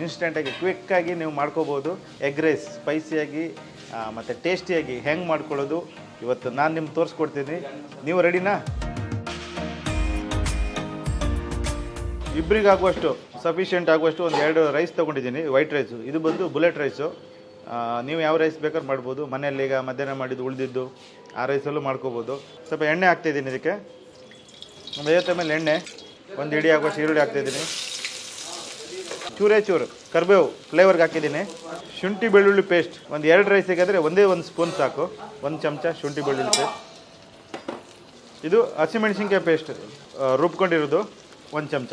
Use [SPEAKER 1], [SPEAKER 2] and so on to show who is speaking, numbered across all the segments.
[SPEAKER 1] ಇನ್ಸ್ಟೆಂಟಾಗಿ ಕ್ವಿಕ್ಕಾಗಿ ನೀವು ಮಾಡ್ಕೋಬೋದು. Egg rice ಸ್ಪೈಸಿಯಾಗಿ ಮತ್ತು ಟೇಸ್ಟಿಯಾಗಿ ಹೆಂಗೆ ಮಾಡ್ಕೊಳ್ಳೋದು, ಇವತ್ತು ನಾನು ನಿಮ್ಗೆ ತೋರಿಸ್ಕೊಡ್ತೀನಿ. ನೀವು ರೆಡಿನಾ ಇಬ್ಬರಿಗಾಗುವಷ್ಟು ಸಫಿಷಿಯೆಂಟ್ ಆಗುವಷ್ಟು ಒಂದು ಎರಡು ರೈಸ್ ತೊಗೊಂಡಿದ್ದೀನಿ ವೈಟ್ ರೈಸು ಇದು ಬಂದು ಬುಲೆಟ್ ರೈಸು ನೀವು ಯಾವ ರೈಸ್ ಬೇಕಾದ್ರೂ ಮಾಡ್ಬೋದು. ಮನೆಯಲ್ಲಿ ಈಗ ಮಧ್ಯಾಹ್ನ ಮಾಡಿದ್ದು ಉಳಿದಿದ್ದು, ಆ ರೈಸಲ್ಲೂ ಮಾಡ್ಕೋಬೋದು. ಸ್ವಲ್ಪ ಎಣ್ಣೆ ಹಾಕ್ತಾಯಿದ್ದೀನಿ ಇದಕ್ಕೆ. ಒಂದು ಐವತ್ತು ಮೇಲೆ ಎಣ್ಣೆ, ಒಂದು ಇಡೀ ಆಗುವಷ್ಟು ಈರುಳ್ಳಿ ಹಾಕ್ತಾಯಿದ್ದೀನಿ ಚೂರೇ ಚೂರು. ಕರಿಬೇವು ಫ್ಲೇವರ್ಗೆ ಹಾಕಿದ್ದೀನಿ. ಶುಂಠಿ ಬೆಳ್ಳುಳ್ಳಿ ಪೇಸ್ಟ್ ಒಂದು ಎರಡು ರೈಸ್ ಒಂದೇ ಒಂದು ಸ್ಪೂನ್ ಸಾಕು. ಒಂದು ಚಮಚ ಶುಂಠಿ ಬೆಳ್ಳುಳ್ಳಿ ಪೇಸ್ಟ್ ಇದು ಹಸಿಮೆಣಸಿನ್ಕಾಯಿ ಪೇಸ್ಟ್ ರುಬ್ಕೊಂಡಿರೋದು ಒಂದು ಚಮಚ.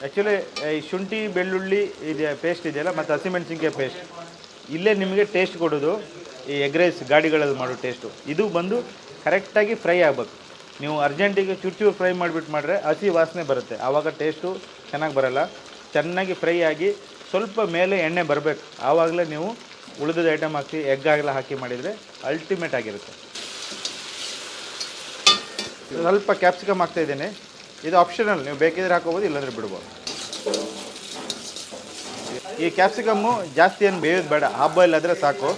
[SPEAKER 1] ಆ್ಯಕ್ಚುಲಿ ಈ ಶುಂಠಿ ಬೆಳ್ಳುಳ್ಳಿ ಇದೆ ಪೇಸ್ಟ್ ಇದೆಯಲ್ಲ, ಮತ್ತು ಹಸಿಮೆಣಸಿನ್ಕಾಯಿ ಪೇಸ್ಟ್ ಇಲ್ಲೇ ನಿಮಗೆ ಟೇಸ್ಟ್ ಕೊಡೋದು ಈ ಎಗ್ ರೈಸ್ ಗಾಡಿಗಳಲ್ಲಿ ಮಾಡೋ ಟೇಸ್ಟು ಇದು ಬಂದು ಕರೆಕ್ಟಾಗಿ ಫ್ರೈ ಆಗಬೇಕು. ನೀವು ಅರ್ಜೆಂಟಿಗೆ ಚೂರು ಫ್ರೈ ಮಾಡಿಬಿಟ್ಟು ಮಾಡಿದ್ರೆ ಹಸಿ ವಾಸನೆ ಬರುತ್ತೆ. ಆವಾಗ ಟೇಸ್ಟು ಚೆನ್ನಾಗಿ ಬರೋಲ್ಲ. ಚೆನ್ನಾಗಿ ಫ್ರೈ ಆಗಿ ಸ್ವಲ್ಪ ಮೇಲೆ ಎಣ್ಣೆ ಬರಬೇಕು. ಆವಾಗಲೇ ನೀವು ಉಳಿದ ಐಟಮ್ ಹಾಕಿ ಎಗ್ ಆಗಲ್ಲ ಹಾಕಿ ಮಾಡಿದರೆ ಅಲ್ಟಿಮೇಟ್ ಆಗಿರುತ್ತೆ. ಸ್ವಲ್ಪ ಕ್ಯಾಪ್ಸಿಕಮ್ ಹಾಕ್ತಾ ಇದ್ದೀನಿ. ಇದು ಆಪ್ಷನಲ್ ನೀವು ಬೇಕಿದ್ರೆ ಹಾಕೋಬೋದು, ಇಲ್ಲಾಂದರೆ ಬಿಡ್ಬೋದು. ಈ ಕ್ಯಾಪ್ಸಿಕಮ್ಮು ಜಾಸ್ತಿ ಏನು ಬೇಯೋದು ಬೇಡ. ಹಬ್ಬ ಇಲ್ಲಾದರೆ ಸಾಕು.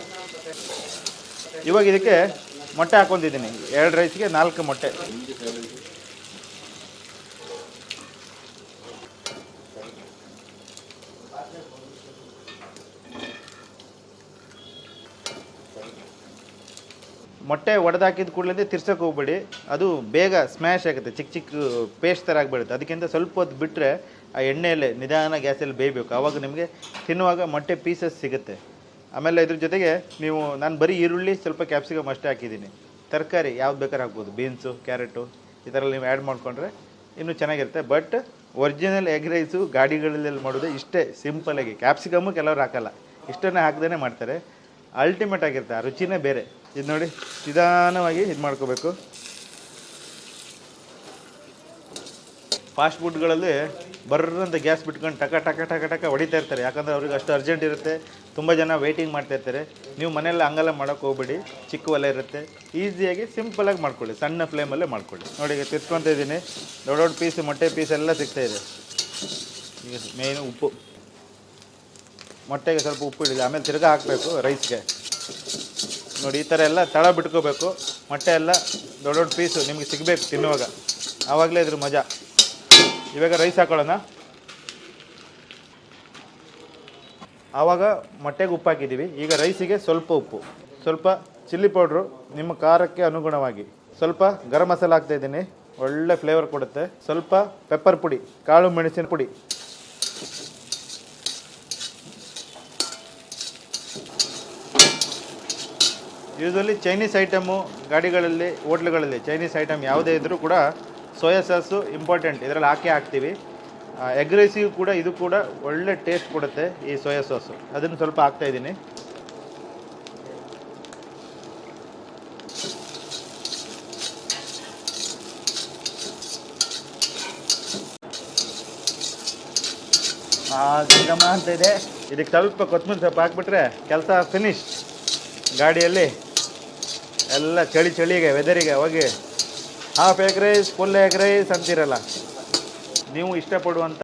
[SPEAKER 1] ಇವಾಗ ಇದಕ್ಕೆ ಮೊಟ್ಟೆ ಹಾಕೊಂಡಿದ್ದೀನಿ. ಎರಡು ರೈಸ್ಗೆ ನಾಲ್ಕು ಮೊಟ್ಟೆ. ಮೊಟ್ಟೆ ಒಡೆದಾಕಿದ ಕೂಡಲೇ ತಿರ್ಸಕ್ಕೆ ಹೋಗ್ಬೇಡಿ. ಅದು ಬೇಗ ಸ್ಮ್ಯಾಶ್ ಆಗುತ್ತೆ. ಚಿಕ್ಕ ಚಿಕ್ಕ ಪೇಸ್ಟ್ ಥರ ಆಗಿಬಿಡುತ್ತೆ. ಅದಕ್ಕಿಂತ ಸ್ವಲ್ಪ ಹೊತ್ತು ಬಿಟ್ಟರೆ ಆ ಎಣ್ಣೆಯಲ್ಲೇ ನಿಧಾನ ಗ್ಯಾಸಲ್ಲಿ ಬೇಯಬೇಕು. ಆವಾಗ ನಿಮಗೆ ತಿನ್ನುವಾಗ ಮೊಟ್ಟೆ ಪೀಸಸ್ ಸಿಗುತ್ತೆ. ಆಮೇಲೆ ಇದ್ರ ಜೊತೆಗೆ ನೀವು, ನಾನು ಬರೀ ಈರುಳ್ಳಿ ಸ್ವಲ್ಪ ಕ್ಯಾಪ್ಸಿಕಮ್ ಅಷ್ಟೇ ಹಾಕಿದ್ದೀನಿ. ತರಕಾರಿ ಯಾವ್ದು ಬೇಕಾದ್ರೆ ಹಾಕ್ಬೋದು. ಬೀನ್ಸು ಕ್ಯಾರೆಟು ಈ ಥರ ನೀವು ಆ್ಯಡ್ ಮಾಡಿಕೊಂಡ್ರೆ ಇನ್ನೂ ಚೆನ್ನಾಗಿರುತ್ತೆ. ಬಟ್ ಒರಿಜಿನಲ್ ಎಗ್ ರೈಸು ಗಾಡಿಗಳಲ್ಲಿ ಮಾಡೋದು ಇಷ್ಟೇ ಸಿಂಪಲಾಗಿ ಕ್ಯಾಪ್ಸಿಕಮ್ಮು ಕೆಲವ್ರು ಹಾಕಲ್ಲ. ಇಷ್ಟನ್ನೇ ಹಾಕ್ದೇ ಮಾಡ್ತಾರೆ. ಅಲ್ಟಿಮೇಟ್ ಆಗಿರುತ್ತೆ. ಆ ರುಚಿನೇ ಬೇರೆ. ಇದು ನೋಡಿ, ನಿಧಾನವಾಗಿ ಇದು ಮಾಡ್ಕೋಬೇಕು. ಫಾಸ್ಟ್ ಫುಡ್ಗಳಲ್ಲಿ ಬರ್ರಂತ ಗ್ಯಾಸ್ ಬಿಟ್ಕೊಂಡು ಟಕ ಟಕ ಟಕ ಟಕ ಹೊಡಿತಾ ಇರ್ತಾರೆ. ಯಾಕಂದರೆ ಅವ್ರಿಗೆ ಅಷ್ಟು ಅರ್ಜೆಂಟ್ ಇರುತ್ತೆ. ತುಂಬ ಜನ ವೆಯ್ಟಿಂಗ್ ಮಾಡ್ತಾ ಇರ್ತಾರೆ. ನೀವು ಮನೆಯಲ್ಲಿ ಹಂಗೆಲ್ಲ ಮಾಡೋಕ್ಕೆ ಹೋಗ್ಬೇಡಿ. ಚಿಕ್ಕ ಒಲೆ ಇರುತ್ತೆ ಈಸಿಯಾಗಿ ಸಿಂಪಲಾಗಿ ಮಾಡ್ಕೊಳ್ಳಿ. ಸಣ್ಣ ಫ್ಲೇಮಲ್ಲೇ ಮಾಡ್ಕೊಳ್ಳಿ. ನೋಡಿ, ಈಗ ತಿರ್ಸ್ಕೊತಾ ಇದ್ದೀನಿ. ದೊಡ್ಡ ದೊಡ್ಡ ಪೀಸ್ ಮೊಟ್ಟೆ ಪೀಸ್ ಎಲ್ಲ ಸಿಗ್ತಾ ಇದೆ. ಈಗ ಮೇಯ್ನು ಉಪ್ಪು. ಮೊಟ್ಟೆಗೆ ಸ್ವಲ್ಪ ಉಪ್ಪು ಇಡಿದೆ ಆಮೇಲೆ ತಿರ್ಗಾ ಹಾಕಬೇಕು ರೈಸ್ಗೆ ನೋಡಿ, ಈ ಥರ ಎಲ್ಲ ತಳ ಬಿಟ್ಕೋಬೇಕು. ಮೊಟ್ಟೆ ಎಲ್ಲ ದೊಡ್ಡ ದೊಡ್ಡ ಪೀಸು ನಿಮಗೆ ಸಿಗಬೇಕು ತಿನ್ನುವಾಗ. ಆವಾಗಲೇ ಇದ್ರ ಮಜಾ. ಇವಾಗ ರೈಸ್ ಹಾಕೊಳ್ಳೋಣ. ಆವಾಗ ಮೊಟ್ಟೆಗೆ ಉಪ್ಪು ಹಾಕಿದ್ದೀವಿ ಈಗ ರೈಸಿಗೆ ಸ್ವಲ್ಪ ಉಪ್ಪು. ಸ್ವಲ್ಪ ಚಿಲ್ಲಿ ಪೌಡ್ರು ನಿಮ್ಮ ಖಾರಕ್ಕೆ ಅನುಗುಣವಾಗಿ. ಸ್ವಲ್ಪ ಗರಂ ಮಸಾಲ ಹಾಕ್ತಾ ಇದ್ದೀನಿ. ಒಳ್ಳೆ ಫ್ಲೇವರ್ ಕೊಡುತ್ತೆ. ಸ್ವಲ್ಪ ಪೆಪ್ಪರ್ ಪುಡಿ, ಕಾಳು ಮೆಣಸಿನ ಪುಡಿ. ಯೂಶ್ವಲಿ ಚೈನೀಸ್ ಐಟಮು ಗಾಡಿಗಳಲ್ಲಿ, ಹೋಟ್ಲುಗಳಲ್ಲಿ ಚೈನೀಸ್ ಐಟಮ್ ಯಾವುದೇ ಇದ್ದರೂ ಕೂಡ ಸೋಯಾ ಸಾಸು ಇಂಪಾರ್ಟೆಂಟ್ ಇದರಲ್ಲಿ ಹಾಕಿ ಹಾಕ್ತೀವಿ. ಎಗ್ ರೈಸಿಗೂ ಕೂಡ ಇದು ಕೂಡ ಒಳ್ಳೆ ಟೇಸ್ಟ್ ಕೊಡುತ್ತೆ ಈ ಸೋಯಾ ಸಾಸು ಅದನ್ನು ಸ್ವಲ್ಪ ಹಾಕ್ತಾ ಇದ್ದೀನಿ. ಗಮ ಅಂತ ಇದೆ. ಇದಕ್ಕೆ ಸ್ವಲ್ಪ ಕೊತ್ತಂಬರಿ ಸೊಪ್ಪು ಹಾಕ್ಬಿಟ್ರೆ ಕೆಲಸ ಫಿನಿಶ್ ಗಾಡಿಯಲ್ಲಿ ಎಲ್ಲ ಚಳಿ ಚಳಿಗೆ ವೆದರಿಗೆ ಹೋಗಿ half egg rice full egg rice ಅಂತಿರಲ್ಲ. ನೀವು ಇಷ್ಟಪಡುವಂಥ